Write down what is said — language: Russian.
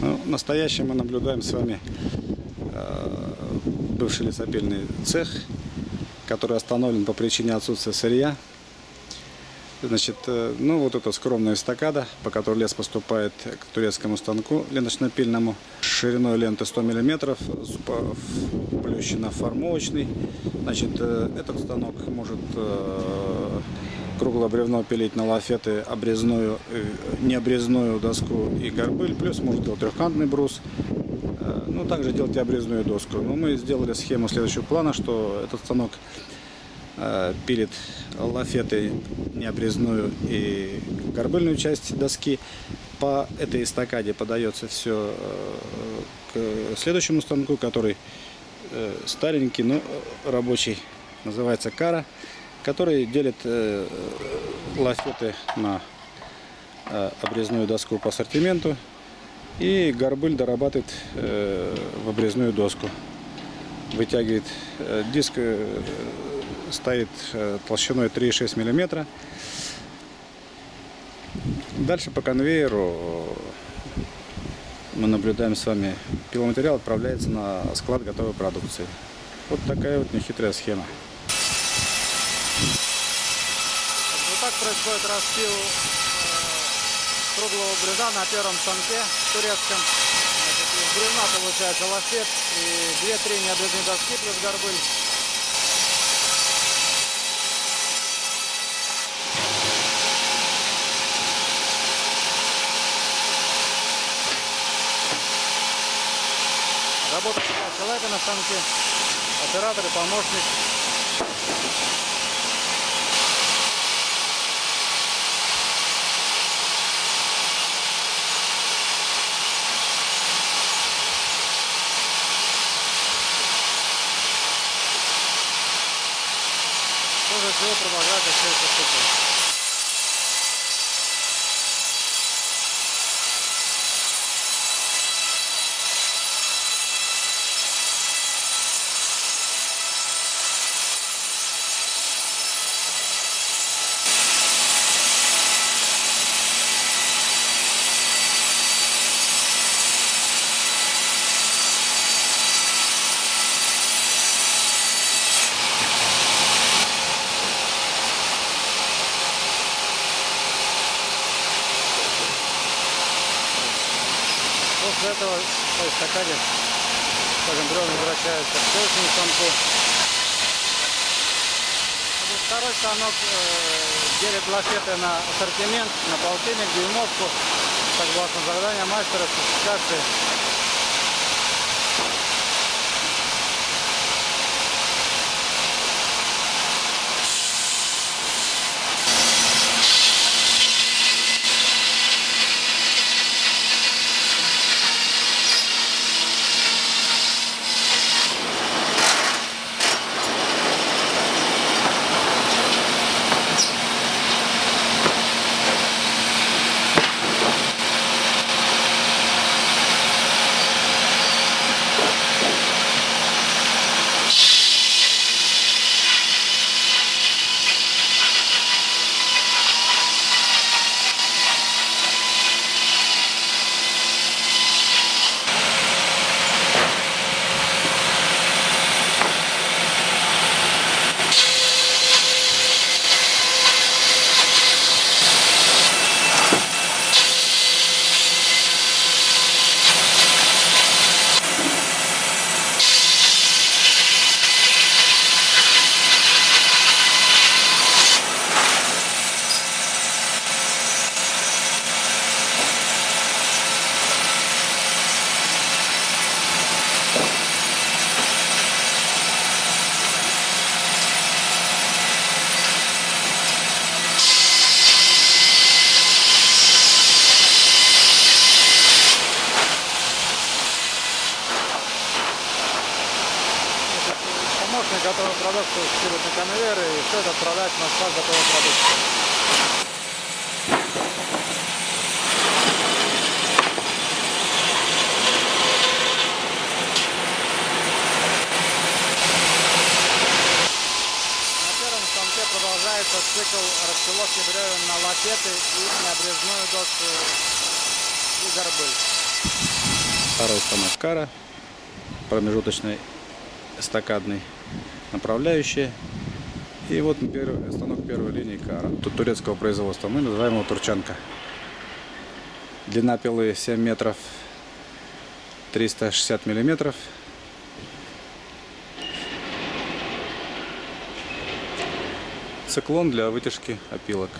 Ну, в мы наблюдаем с вами э, бывший лесопильный цех, который остановлен по причине отсутствия сырья. Значит, э, ну вот это скромная эстакада, по которой лес поступает к турецкому станку ленточно-пильному. Шириной ленты 100 мм, плющина формовочный. Значит, э, этот станок может э, круглое бревно пилить на лафеты, обрезную, э, необрезную доску и горбыль, плюс может делать трехкантный брус, э, ну, также делать и обрезную доску. Но мы сделали схему следующего плана, что этот станок э, пилит лафеты, необрезную и горбыльную часть доски. По этой эстакаде подается все к следующему станку, который старенький, но рабочий, называется кара который делит э, лафеты на э, обрезную доску по ассортименту и горбыль дорабатывает э, в обрезную доску. Вытягивает э, диск, э, стоит э, толщиной 3,6 мм. Дальше по конвейеру мы наблюдаем с вами пиломатериал отправляется на склад готовой продукции. Вот такая вот нехитрая схема. Вот так происходит распил э, круглого бревна на первом станке турецком. Из бревна получается лафет и 2-3 необрезные доски плюс горбыль. Работает человека на станке, оператор и помощник. Тоже всего продолжает еще поступать. После этого по эстакаде, скажем, бревна возвращаются к следующему станку. Второй станок э, делит лафеты на ассортимент, на полтинник, дюймовку, согласно задания мастера, спецификации. Помощник готовой продукции скидывает на конвейер и все это отправляется на склад готовой продукции. Продолжается цикл распиловки бревен на лафеты и на обрезную доску и горбыль. Второй станок кара, промежуточный эстакадный направляющий. И вот первый, станок первой линии кара. Турецкого производства. Мы называем его турчанка. Длина пилы 7 метров 360 миллиметров. Циклон для вытяжки опилок.